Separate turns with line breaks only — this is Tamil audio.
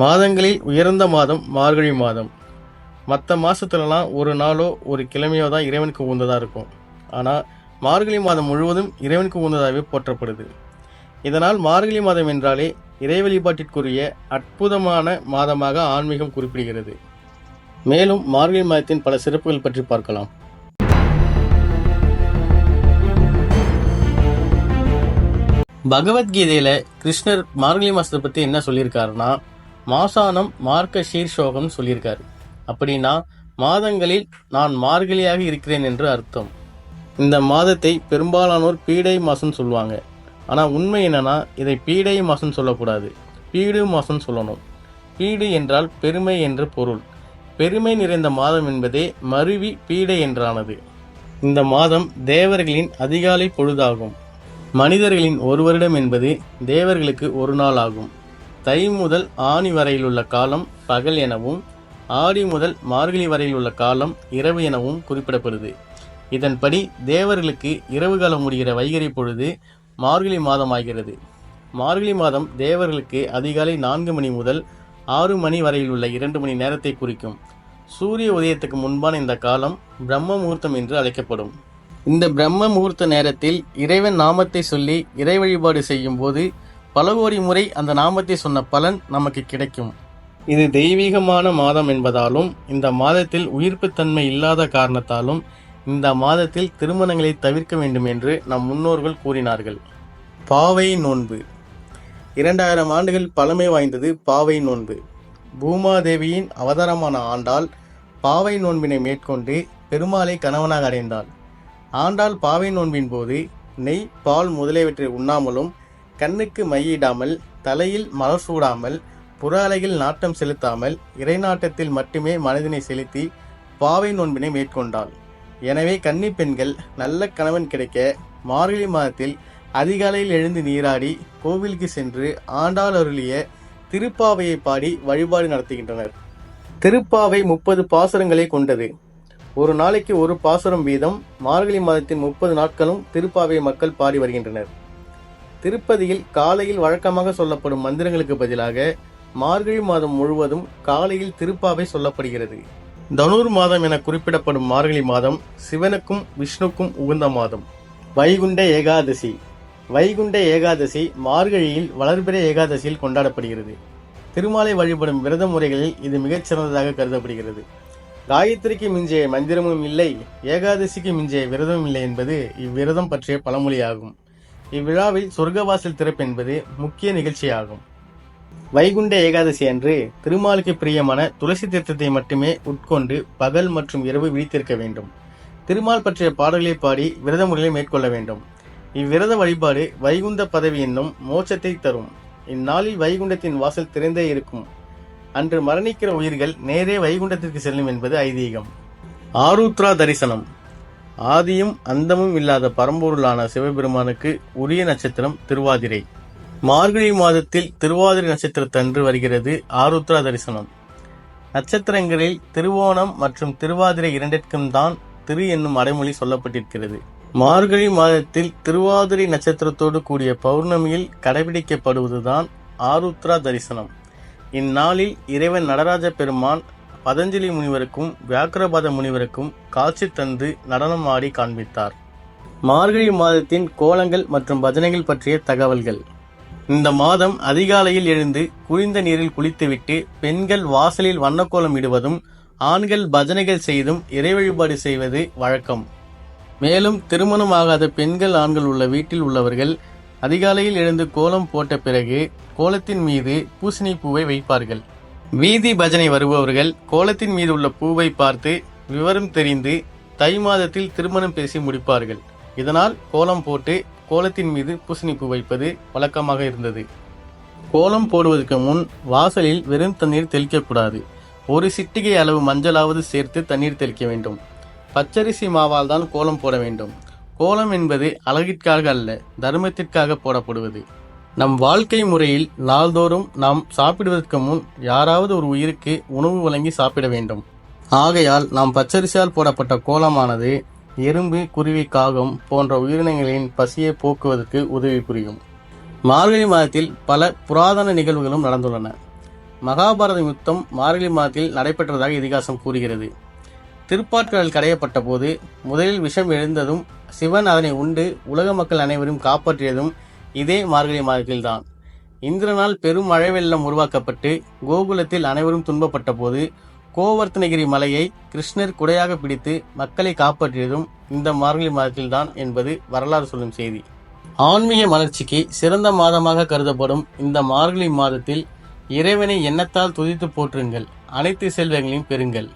மாதங்களில் உயர்ந்த மாதம் மார்கழி மாதம். மற்ற மாதத்துலலாம் ஒரு நாளோ ஒரு கிழமையோ தான் இறைவனுக்கு உகந்ததாக இருக்கும். ஆனால் மார்கழி மாதம் முழுவதும் இறைவனுக்கு உகந்ததாகவே போற்றப்படுது. இதனால் மார்கழி மாதம் என்றாலே இறை வழிபாட்டிற்குரிய அற்புதமான மாதமாக ஆன்மீகம் குறிப்பிடுகிறது. மேலும் மார்கழி மாதத்தின் பல சிறப்புகள் பற்றி பார்க்கலாம். பகவத்கீதையில் கிருஷ்ணர் மார்கழி மாதத்தை பற்றி என்ன சொல்லியிருக்காருன்னா மாசானம் மார்க்க சீர்ஷோகம் சொல்லியிருக்காரு. அப்படின்னா மாதங்களில் நான் மார்கழியாக இருக்கிறேன் என்று அர்த்தம். இந்த மாதத்தை பெரும்பாலானோர் பீடை மாசம் சொல்லுவாங்க. ஆனால் உண்மை என்னன்னா இதை பீடை மாசம் சொல்லக்கூடாது. பீடு மாசம் சொல்லணும். பீடு என்றால் பெருமை என்று பொருள். பெருமை நிறைந்த மாதம் என்பதே மருவி பீடை என்றானது. இந்த மாதம் தேவர்களின் அதிகாலை பொழுதாகும். மனிதர்களின் ஒரு வருடம் என்பது தேவர்களுக்கு ஒரு நாள் ஆகும். தை முதல் ஆணி வரையிலுள்ள காலம் பகல் எனவும் ஆடி முதல் மார்கழி வரையிலுள்ள காலம் இரவு எனவும் குறிப்பிடப்படுது. இதன்படி தேவர்களுக்கு இரவு காலம் முடிகிற வைகரை பொழுது மார்கழி மாதம் ஆகிறது மார்கழி மாதம் தேவர்களுக்கு அதிகாலை நான்கு மணி முதல் ஆறு மணி வரையில் உள்ள இரண்டு மணி நேரத்தை குறிக்கும். சூரிய உதயத்துக்கு முன்பான இந்த காலம் பிரம்ம முகூர்த்தம் என்று அழைக்கப்படும். இந்த பிரம்ம முகூர்த்த நேரத்தில் இறைவன் நாமத்தை சொல்லி இறை வழிபாடு செய்யும் போது பலகோரி முறை அந்த நாமத்தை சொன்ன பலன் நமக்கு கிடைக்கும். இது தெய்வீகமான மாதம் என்பதாலும் இந்த மாதத்தில் உயிர்ப்புத்தன்மை இல்லாத காரணத்தாலும் இந்த மாதத்தில் திருமணங்களை தவிர்க்க வேண்டும் என்று நம் முன்னோர்கள் கூறினார்கள். பாவை நோன்பு. இரண்டாயிரம் ஆண்டுகள் பழமை வாய்ந்தது பாவை நோன்பு. பூமாதேவியின் அவதாரமான ஆண்டாள் பாவை நோன்பினை மேற்கொண்டு பெருமாளை கணவனாக அடைந்தாள். ஆண்டாள் பாவை நோன்பின் போது நெய் பால் முதலியவற்றை உண்ணாமலும் கண்ணுக்கு மையிடாமல் தலையில் மலர் சூடாமல் புற அலையில் நாட்டம் செலுத்தாமல் இறைநாட்டத்தில் மட்டுமே மனதினை செலுத்தி பாவை நோன்பினை மேற்கொண்டாள். எனவே கன்னி பெண்கள் நல்ல கணவன் கிடைக்க மார்கழி மாதத்தில் அதிகாலையில் எழுந்து நீராடி கோவிலுக்கு சென்று ஆண்டாள் அருளிய திருப்பாவையை பாடி வழிபாடு நடத்துகின்றனர். திருப்பாவை முப்பது பாசுரங்களை கொண்டது. ஒரு நாளைக்கு ஒரு பாசுரம் வீதம் மார்கழி மாதத்தின் முப்பது நாட்களும் திருப்பாவை மக்கள் பாடி வருகின்றனர். திருப்பதியில் காலையில் வழக்கமாக சொல்லப்படும் மந்திரங்களுக்கு பதிலாக மார்கழி மாதம் முழுவதும் காலையில் திருப்பாவை சொல்லப்படுகிறது. தனுர் மாதம் என குறிப்பிடப்படும் மார்கழி மாதம் சிவனுக்கும் விஷ்ணுக்கும் உகந்த மாதம். வைகுண்ட ஏகாதசி. வைகுண்ட ஏகாதசி மார்கழியில் வளர்பிறை ஏகாதசியில் கொண்டாடப்படுகிறது. திருமாலை வழிபடும் விரத முறைகளில் இது மிகச் சிறந்ததாக கருதப்படுகிறது. காயத்ரிக்கு மிஞ்சிய மந்திரமும் இல்லை ஏகாதசிக்கு மிஞ்சிய விரதமும் இல்லை என்பது இவ்விரதம் பற்றிய பழமொழியாகும். இவ்விழாவில் சொர்க்கவாசல் திறப்பு என்பது முக்கிய நிகழ்ச்சியாகும். வைகுண்ட ஏகாதசி அன்று திருமாலுக்கு பிரியமான துளசி தீர்த்தத்தை மட்டுமே உட்கொண்டு பகல் மற்றும் இரவு விழித்திருக்க வேண்டும். திருமால் பற்றிய பாடல்களை பாடி விரத முறையை மேற்கொள்ள வேண்டும். இவ்விரத வழிபாடு வைகுந்த பதவி என்னும் மோட்சத்தை தரும். இந்நாளில் வைகுண்டத்தின் வாசல் திறந்தே இருக்கும். அன்று மரணிக்கிற உயிர்கள் நேரே வைகுண்டத்திற்கு செல்லும் என்பது ஐதீகம். ஆருத்ரா தரிசனம். ஆதியும் அந்தமும் இல்லாத பரம்பொருளான சிவபெருமானுக்கு உரிய நட்சத்திரம் திருவாதிரை. மார்கழி மாதத்தில் திருவாதிரை நட்சத்திரத்தன்று வருகிறது ஆருத்ரா தரிசனம். நட்சத்திரங்களில் திருவோணம் மற்றும் திருவாதிரை இரண்டிற்கும் தான் திரு என்னும் அடைமொழி சொல்லப்பட்டிருக்கிறது. மார்கழி மாதத்தில் திருவாதிரை நட்சத்திரத்தோடு கூடிய பௌர்ணமியில் கடைபிடிக்கப்படுவதுதான் ஆருத்ரா தரிசனம். இந்நாளில் இறைவன் நடராஜ பெருமான் பதஞ்சலி முனிவருக்கும் வியாக்கிரபாத முனிவருக்கும் காட்சி தந்து நடனம் ஆடி காண்பித்தார். மார்கழி மாதத்தின் கோலங்கள் மற்றும் பஜனைகள் பற்றிய தகவல்கள். இந்த மாதம் அதிகாலையில் எழுந்து குளிர்ந்த நீரில் குளித்துவிட்டு பெண்கள் வாசலில் வண்ணக்கோலம் இடுவதும் ஆண்கள் பஜனைகள் செய்தும் இறை வழிபாடு செய்வது வழக்கம். மேலும் திருமணம் ஆகாத பெண்கள் ஆண்கள் உள்ள வீட்டில் உள்ளவர்கள் அதிகாலையில் எழுந்து கோலம் போட்ட பிறகு கோலத்தின் மீது பூசணி பூவை வைப்பார்கள். வீதி பஜனை வருபவர்கள் கோலத்தின் மீது உள்ள பூவை பார்த்து விவரம் தெரிந்து தை மாதத்தில் திருமணம் பேசி முடிப்பார்கள். இதனால் கோலம் போட்டு கோலத்தின் மீது பூசணி பூ வைப்பது வழக்கமாக இருந்தது. கோலம் போடுவதற்கு முன் வாசலில் வெறும் தண்ணீர் தெளிக்கக்கூடாது. ஒரு சிட்டிகை அளவு மஞ்சளாவது சேர்த்து தண்ணீர் தெளிக்க வேண்டும். பச்சரிசி மாவால் தான் கோலம் போட வேண்டும். கோலம் என்பது அழகிற்காக அல்ல தர்மத்திற்காக போடப்படுவது. நம் வாழ்க்கை முறையில் நாள்தோறும் நாம் சாப்பிடுவதற்கு முன் யாராவது ஒரு உயிருக்கு உணவு வழங்கி சாப்பிட வேண்டும். ஆகையால் நாம் பச்சரிசியால் போடப்பட்ட கோலமானது எறும்பு குருவி காகம் போன்ற உயிரினங்களின் பசியை போக்குவதற்கு உதவி புரியும். மார்கழி மாதத்தில் பல புராதன நிகழ்வுகளும் நடந்துள்ளன. மகாபாரத யுத்தம் மார்கழி மாதத்தில் நடைபெற்றதாக இதிகாசம் கூறுகிறது. திருப்பாட்கடல் கடையப்பட்ட போது முதலில் விஷம் எழுந்ததும் சிவன் அதனை உண்டு உலக மக்கள் அனைவரும் காப்பாற்றியதும் இதே மார்கழி மாதத்தில்தான். இந்திரனால் பெரும் மழை வெள்ளம் உருவாக்கப்பட்டு கோகுலத்தில் அனைவரும் துன்பப்பட்ட போது கோவர்த்தனகிரி மலையை கிருஷ்ணர் குடையாக பிடித்து மக்களை காப்பாற்றியதும் இந்த மார்கழி மாதத்தில்தான் என்பது வரலாறு சொல்லும் செய்தி. ஆன்மீக மலர்ச்சிக்கு சிறந்த மாதமாக கருதப்படும் இந்த மார்கழி மாதத்தில் இறைவனை எண்ணத்தால் துதித்து போற்றுங்கள். அனைத்து செல்வங்களையும் பெறுங்கள்.